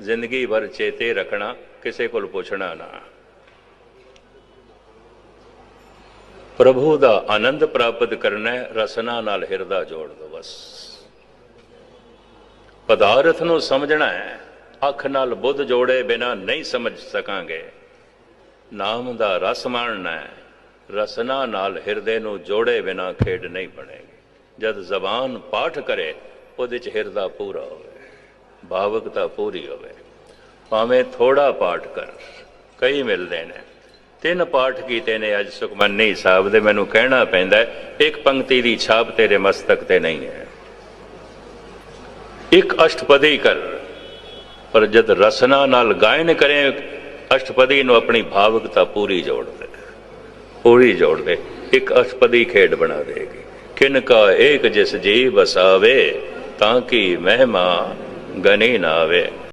ਜ਼ਿੰਦਗੀ ਭਰ ਚੇਤੇ ਰੱਖਣਾ, ਕਿਸੇ ਕੋਲ ਪੁੱਛਣਾ ਨਾ। ਪ੍ਰਭੂ ਦਾ ਆਨੰਦ ਪ੍ਰਾਪਤ ਕਰਨਾ ਰਸਨਾ ਨਾਲ ਹਿਰਦਾ ਜੋੜ ਦੋ ਬਸ। ਪਦਾਰਥ ਨੂੰ ਸਮਝਣਾ ਹੈ, ਅੱਖ ਨਾਲ ਬੁੱਧ ਜੋੜੇ ਬਿਨਾ ਨਹੀਂ ਸਮਝ ਸਕਾਂਗੇ। ਨਾਮ ਦਾ ਰਸ ਮਾਣਨਾ ਹੈ, ਰਸਨਾ ਨਾਲ ਹਿਰਦੇ ਨੂੰ ਜੋੜੇ ਬਿਨਾ ਖੇਡ ਨਹੀਂ ਬਣੇਗੀ। ਜਦ ਜ਼ਬਾਨ ਪਾਠ ਕਰੇ, ਉਹਦੇ ਚ ਹਿਰਦਾ ਪੂਰਾ ਹੋਵੇ। ਭਾਵਕਤਾ ਪੂਰੀ ਹੋਵੇ ਭਾਵੇਂ ਥੋੜਾ ਪਾਠ ਕਰ ਕਈ ਮਿਲਦੇ ਨੇ ਤਿੰਨ ਪਾਠ ਕੀਤੇ ਨੇ ਅੱਜ ਸੁਖਮਨੀ ਸਾਹਿਬ ਦੇ ਮੈਨੂੰ ਕਹਿਣਾ ਪੈਂਦਾ ਇੱਕ ਪੰਕਤੀ ਦੀ ਛਾਪ ਤੇਰੇ ਮਸਤਕ ਤੇ ਨਹੀਂ ਹੈ ਇੱਕ ਅਸ਼ਟਪਦੀ ਕਰ ਪਰ ਜਦ ਰਸਨਾ ਨਾਲ ਗਾਇਨ ਕਰੇ ਅਸ਼ਟਪਦੀ ਨੂੰ ਆਪਣੀ ਭਾਵਕਤਾ ਪੂਰੀ ਜੋੜ ਦੇ ਪੂਰੀ ਜੋੜ ਦੇ ਇੱਕ ਅਸ਼ਟਪਦੀ ਖੇਡ ਬਣਾ ਦੇਗੀ ਕਿਨ ਕਾ ਏਕ ਜਿਸ ਜੀ ਬਸਾਵੇ ਤਾਂ ਕਿ ਮਹਿਮਾ ਗਨੀ ਨਾ ਆਵੇ।